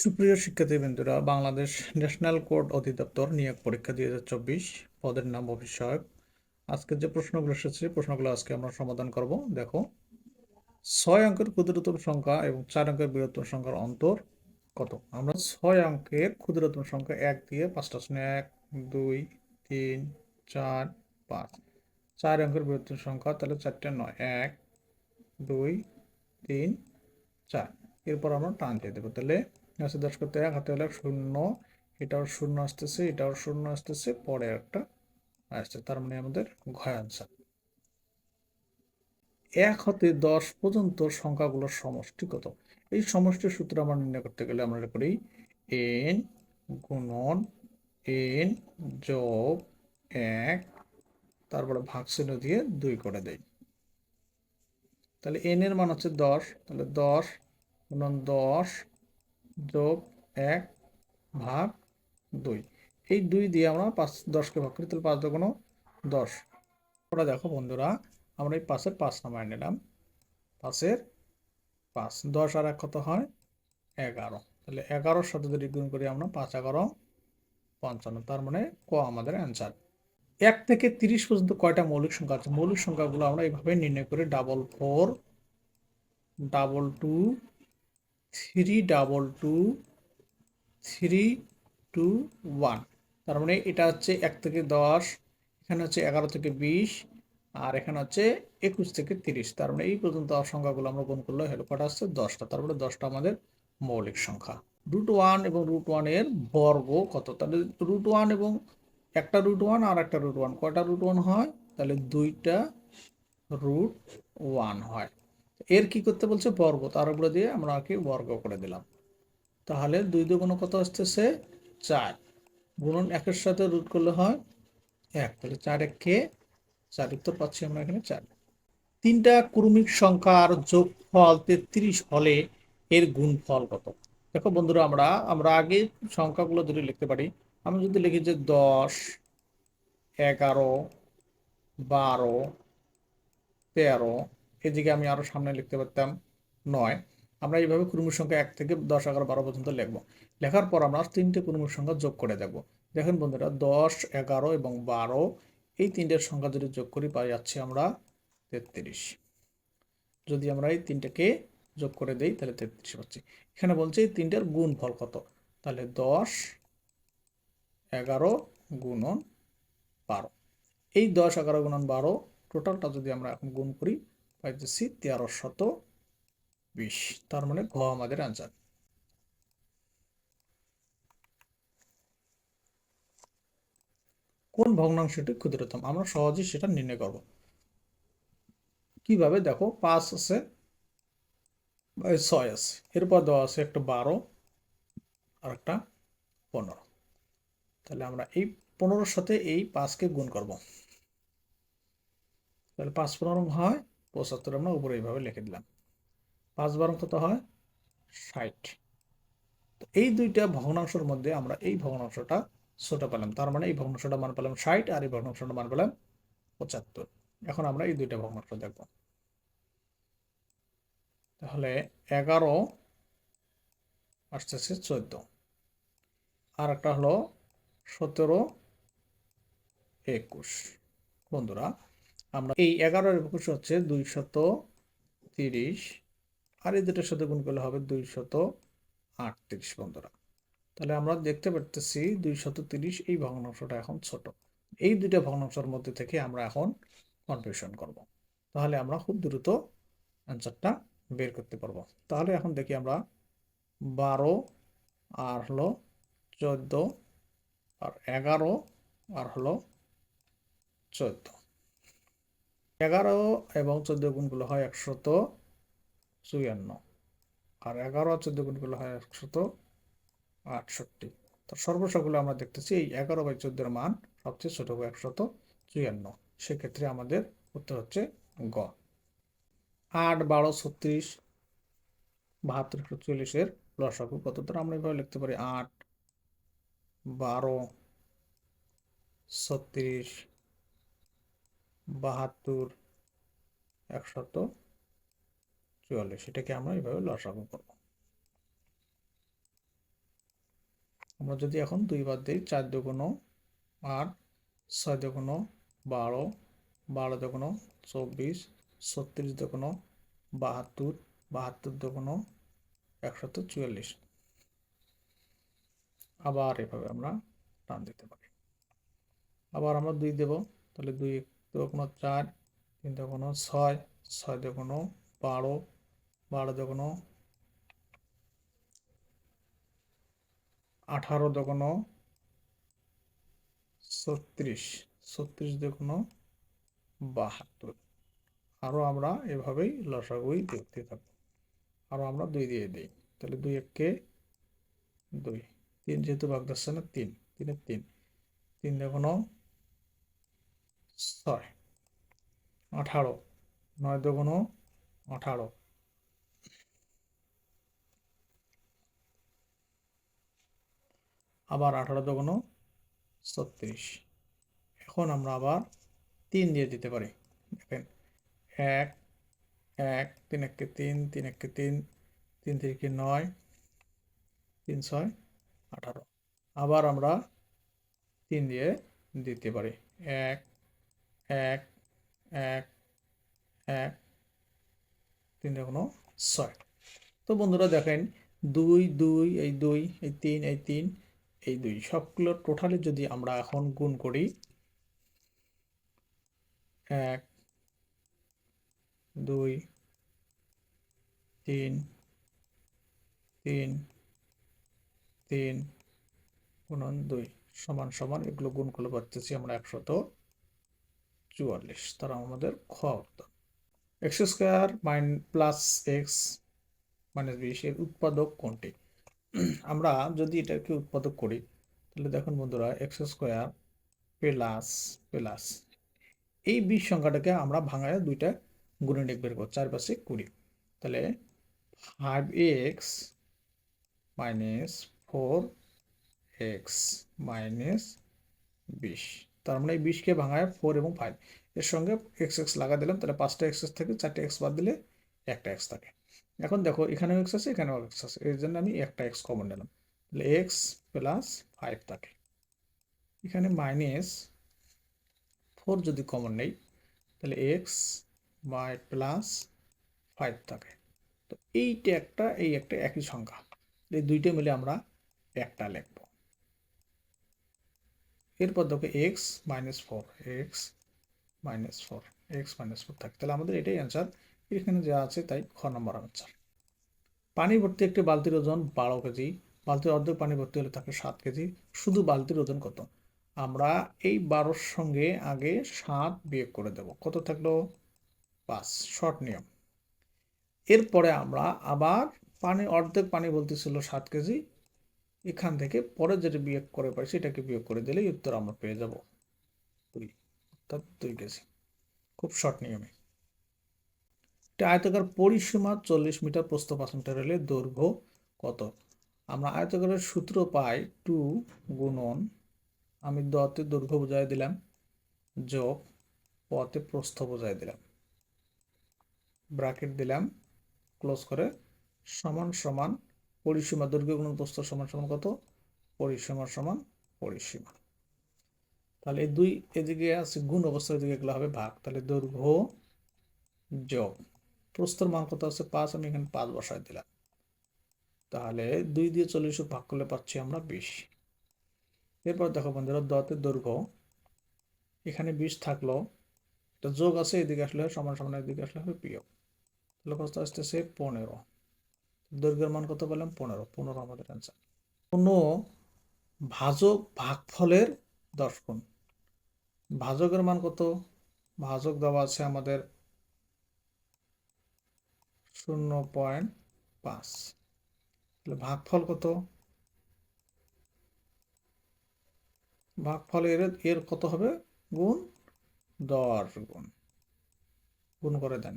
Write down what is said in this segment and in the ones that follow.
সুপ্রিয় শিক্ষার্থী শিক্ষার্থীবৃন্দরা, Bangladesh national court অধিদপ্তর নিয়োগ পরীক্ষা দুই হাজার চব্বিশ, পদের নাম অভিষেক। আজকের যে প্রশ্নগুলো এসেছে প্রশ্নগুলো আজকে আমরা সমাধান করব। দেখো, ছয় অঙ্কের ক্ষুদ্রতম সংখ্যা এবং চার অঙ্কের বৃহত্তম সংখ্যার অন্তর কত? আমরা ছয় অঙ্কের ক্ষুদ্রতম সংখ্যা এক দিয়ে পাঁচটা শূন্য এক, দুই, তিন, চার, পাঁচ। চার অঙ্কের বৃহত্তম সংখ্যা, তাহলে চারটে নয়, এক, দুই, তিন, চার। এরপর আমরা টান দিয়ে দেবো। তাহলে আছে, দশ করতে এক, হাতে হলে শূন্য, এটাও শূন্য আসতেছে, এটাও শূন্য আসতেছে, পরে একটা আসছে, তার মানে আমাদের ঘয় আনসার এক হতে দশ পর্যন্ত সংখ্যাগুলোর সমষ্টি কত? এই সমষ্টির সূত্র আমরা নির্ণয় করতে গেলে আমরা করি এন গুণন এন যোগ এক, তারপরে ভাগচিহ্ন দিয়ে দুই করে দেই। তাহলে এন এর মান হচ্ছে দশ, তাহলে দশ গুণন দশ যোগ এক ভাগ দুই। এই দুই দিয়ে আমরা পাঁচ, দশকে ভাগ করি, তাহলে পাঁচ দোকানো দশ। ওরা দেখো বন্ধুরা, আমরা এই পাঁচের পাঁচ নামায় নিলাম। পাঁচের পাঁচ, দশ আর এক কত হয়? এগারো। তাহলে এগারোর সাথে যদি গুণ করি আমরা পাঁচ, এগারো, পঞ্চান্ন, তার মানে ক আমাদের অ্যান্সার। এক থেকে তিরিশ পর্যন্ত কয়টা মৌলিক সংখ্যা আছে? মৌলিক সংখ্যাগুলো আমরা এইভাবে নির্ণয় করি, double four, double two three double two three two one তার মানে এটা হচ্ছে এক থেকে দশ, এখানে হচ্ছে এগারো থেকে বিশ, আর এখানে হচ্ছে একুশ থেকে তিরিশ। তার মানে এই পর্যন্ত সংখ্যাগুলো আমরা গুণ করলে হলো কটা আসছে? দশটা। তারপরে মানে দশটা আমাদের মৌলিক সংখ্যা। রুট ওয়ান এবং রুট ওয়ানের বর্গ কত? তাহলে রুট ওয়ান এবং একটা রুট ওয়ান আর একটা রুট ওয়ান কয়টা রুট ওয়ান হয়? তাহলে দুইটা রুট ওয়ান হয়। এর কি করতে বলছে? বর্গ। তার উপরে দিয়ে আমরা আর কি বর্গ করে দিলাম। তাহলে দুই দুগুণ কত আসতেছে? চার। গুণন একের সাথে রুট করলে হয় এক। তাহলে চার এক কে চার উত্তর পাচ্ছি আমরা এখানে চার। তিনটা ক্রমিক সংখ্যার যোগফল তেত্রিশ হলে এর গুণফল কত? দেখো বন্ধুরা, আমরা আমরা আগে সংখ্যাগুলো যদি লিখতে পারি আমি যদি লিখি যে দশ, এগারো, বারো, তেরো এদিকে আমি আরও সামনে লিখতে পারতাম নয়। আমরা এইভাবে কুরুমুর সংখ্যা এক থেকে দশ, এগারো, বারো পর্যন্ত লিখব। লেখার পর আমরা তিনটে কুরুমুর সংখ্যা যোগ করে দেখব। দেখেন বন্ধুরা, দশ, এগারো এবং বারো, এই তিনটের সংখ্যা যদি যোগ করি পাই যাচ্ছে আমরা তেত্রিশ। যদি আমরা এই তিনটাকে যোগ করে দেই তাহলে তেত্রিশ পাচ্ছি। এখানে বলছে এই তিনটার গুণ ফল কত? তাহলে দশ, এগারো গুণন বারো। এই দশ, এগারো গুণন বারো টোটালটা যদি আমরা এখন গুণ করি পাইতেছি তেরো শত বিশ। তার মানে ঘ আমাদের আনসার কোন ভগ্নাংশটি ক্ষুদ্রতম? আমরা সহজেই সেটা নির্ণয় করব। কীভাবে? দেখো, পাঁচ আছে ছয় আছে। এরপর দেওয়া আছে একটা বারো আর একটা পনেরো। তাহলে আমরা এই পনেরোর সাথে এই পাঁচকে গুণ করব। তাহলে পাঁচ পনেরো হয় পঁচাত্তর আমরা উপরে এইভাবে লিখে দিলাম। পাঁচ বারো কত হয়? ষাট। তো এই দুইটা ভগ্নাংশের মধ্যে আমরা এই ভগ্নাংশটা ছোট পেলাম। তার মানে এই ভগ্নাংশটা মান পেলাম ষাট আর এই ভগ্নাংশটা মান পেলাম পঁচাত্তর। এখন আমরা এই দুইটা ভগ্নাংশ দেখব। তাহলে এগারো আসতেছে চোদ্দ। আর একটা হলো সতেরো একুশ। বন্ধুরা আমরা এই এগারো একুশ হচ্ছে দুইশত তিরিশ, আর এই দুটার সাথে গুণ করলে হবে দুইশত আটত্রিশ বন্ধুরা। তাহলে আমরা দেখতে পারতেছি দুইশত তিরিশ এই ভগ্নাংশটা এখন ছোট। এই দুইটা ভগ্নাংশের মধ্যে থেকে আমরা এখন কনফিউশন করব। তাহলে আমরা খুব দ্রুত অ্যান্সারটা বের করতে পারব। তাহলে এখন দেখি আমরা বারো আর হলো চোদ্দ, আর এগারো আর হলো চোদ্দ। এগারো এবং চোদ্দ গুণগুলো হয় একশত চুয়ান্ন। আর এগারো চোদ্দ গুণগুলো হয় একশত আটষট্টি। তো সর্বসাগুলো আমরা দেখতেছি এই এগারো বাই চোদ্দের মান সবচেয়ে ছোট একশত চুয়ান্ন। সেক্ষেত্রে আমাদের উত্তর হচ্ছে গ। আট, বারো, ছত্রিশ, বাহাত্তর একশো চল্লিশের লসাগু কত? দ্বারা আমরা এভাবে লিখতে পারি আট, বারো, ছত্রিশ বাহাত্তর, একশত চুয়াল্লিশ। এটাকে আমরা এইভাবে লসাগু করব। আমরা যদি এখন দুই বাদ দিই, চার দুগুণ আট, ছয় দুগুণ বারো বারো দুগুণ চব্বিশ, ছত্রিশ দুগুণ বাহাত্তর বাহাত্তর দুগুণ একশত চুয়াল্লিশ। আবার এভাবে আমরা টান দিতে পারি। আবার আমরা দুই দেব, তাহলে দুই দুগুণ চার, তিন দুগুণ ছয় ছয় দুগুণ বারো বারো দুগুণ আঠারো দুগুণ ছত্রিশ ছত্রিশ দুগুণ বাহাত্তর। আরও আমরা এভাবেই লসাগুই দেখতে থাকব। আরও আমরা দুই দিয়ে দিই। তাহলে দুই এককে দুই। তিন যেহেতু যাচ্ছে না, তিন। তিনের তিন। তিন দুগুণ ছয়, আঠারো, নয় দুগুণ আঠারো। আবার আঠারো দুগুণ ছত্রিশ। এখন আমরা আবার তিন দিয়ে দিতে পারি। দেখেন, এক এক, তিন এককে তিন তিন এককে তিন তিন তিনকে নয়, তিন ছয়, আঠারো। আবার আমরা তিন দিয়ে দিতে পারি। এক এক এক এক, তিন দেখুন ছয়। তো বন্ধুরা দেখেন, দুই দুই, এই দুই, এই তিন এই তিন, এই দুই, সবগুলো টোটালি যদি আমরা এখন গুণ করি, এক, দুই, তিন তিন তিন, গুণন দুই, সমান সমান, এগুলো গুণ করলে পারতেছি আমরা একশত। চুয়াল্লিশ, তারা আমাদের খ উত্তর x square mine plus x minus বিশ এর উৎপাদক কোনটি? আমরা যদি এটাকে উৎপাদক করি, তাহলে দেখুন বন্ধুরা এক্স স্কোয়ার প্লাস প্লাস এই বিশ সংখ্যাটাকে আমরা ভাঙায় দুইটা গুণনীক বের করব চার পাশে কুড়ি। তাহলে five x minus four x minus বিশ। তার মানে এই বিশকে ভাঙায় ফোর এবং ফাইভ এর সঙ্গে এক্স এক্স লাগা দিলাম, তাহলে পাঁচটা এক্স থেকে চারটে এক্স বাদ দিলে একটা এক্স থাকে। এখন দেখো, এখানেও এক্স আছে, এখানেও এক্স আছে। এর জন্য আমি একটা এক্স কমন নিলাম। তাহলে এক্স প্লাস ফাইভ থাকে। এখানে মাইনাস ফোর যদি কমন নেই, তাহলে এক্স বাই প্লাস ফাইভ থাকে। তো এইটা একটা, এই একটা একই সংখ্যা। এই দুইটা মিলে আমরা একটা লিখব। এরপর দেখো x minus four x minus four x minus four থাকে। তাহলে আমাদের এটাই অ্যান্সার এখানে যা আছে তাই খ নম্বর আনসার পানি ভর্তি একটি বালতির ওজন বারো কেজি। বালতির অর্ধেক পানি ভর্তি হলে থাকে সাত কেজি। শুধু বালতির ওজন কত? আমরা এই বারোর সঙ্গে আগে সাত বিয়োগ করে দেব। কত থাকল? পাঁচ। শর্ট নিয়ম। এরপরে আমরা আবার পানি, অর্ধেক পানি বলতেছিল সাত কেজি। এখান থেকে পরে যেটা বিয়োগ করে পাই, সেটাকে বিয়োগ করে দিলেই উত্তর আমরা পেয়ে যাব। দুই, অর্থাৎ দুই কেজি খুব শর্ট নিয়মে। একটা আয়তকার পরিসীমা চল্লিশ মিটার প্রস্থ পাঁচ মিটার হলে দৈর্ঘ্য কত? আমরা আয়তকারের সূত্র পাই টু গুণন, আমি দতে দৈর্ঘ্য বোঝাই দিলাম, যোগ পথে প্রস্থ বোঝাই দিলাম। ব্রাকেট দিলাম, ক্লোজ করে সমান সমান পরিসীমা দৈর্ঘ্য গুণ প্রস্থ সমান সমান কত? পরিসীমা সমান পরিসীমা। তাহলে এই দুই এদিকে আছে, গুণ অবস্থা এদিকে এগুলো হবে ভাগ। তাহলে দৈর্ঘ্য যোগ। প্রস্তর মান কত আছে? পাঁচ, আমি এখানে পাঁচ বসাই দিলাম। তাহলে দুই দিয়ে চল্লিশ ভাগ করলে পাচ্ছি আমরা বিশ। এরপর দেখো বন্ধুরা দতের দৈর্ঘ্য। এখানে বিশ থাকল। যোগ আছে, এদিকে আসলে সমান সমান এদিকে আসলে হবে বিয়োগ। তাহলে কত আসতেছে? পনেরো। দৈর্ঘ্যের মান কত বললাম? পনেরো। পনেরো আমাদের অ্যান্সার কোনো ভাজক ভাগফলের দশ গুণ ভাজকের মান কত? ভাজক দেওয়া আছে আমাদের শূন্য পয়েন্ট পাঁচ। তাহলে ভাগফল কত? ভাগফল এর এর কত হবে? গুণ দশ গুণ। গুণ করে দেন।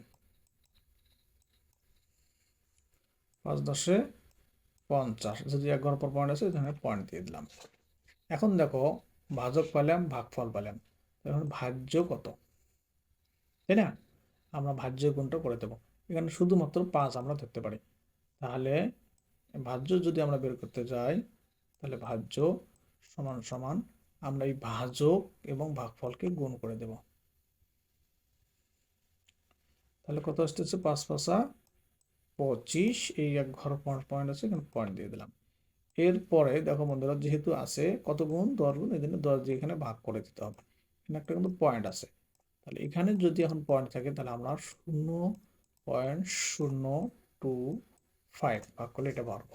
পাঁচ দশে পঞ্চাশ। যদি এক ঘর পর পয়েন্ট আছে এখানে পয়েন্ট দিয়ে দিলাম। এখন দেখো, ভাজক পেলাম, ভাগফল পেলাম। এখন ভাজ্য কত? তাই না? আমরা ভাজ্য গুণটা করে দেবো। এখানে শুধুমাত্র পাঁচ আমরা ধরতে পারি। তাহলে ভাজ্য যদি আমরা বের করতে যাই, তাহলে ভাজ্য সমান সমান আমরা এই ভাজক এবং ভাগফলকে গুণ করে দেব। তাহলে কত আসতেছে? পাঁচ পাঁচা পঁচিশ, এই এক ঘর পয়েন্ট আছে, এখানে পয়েন্ট দিয়ে দিলাম। এরপরে দেখো বন্ধুরা, যেহেতু আছে, কত গুণ? দশ গুণ, এই জন্য দশ দিয়ে এখানে ভাগ করে দিতে হবে। এখানে একটা কিন্তু পয়েন্ট আছে। তাহলে এখানে যদি এখন পয়েন্ট থাকে, তাহলে আমরা শূন্য পয়েন্ট শূন্য টু ফাইভ ভাগ করলে এটা পারব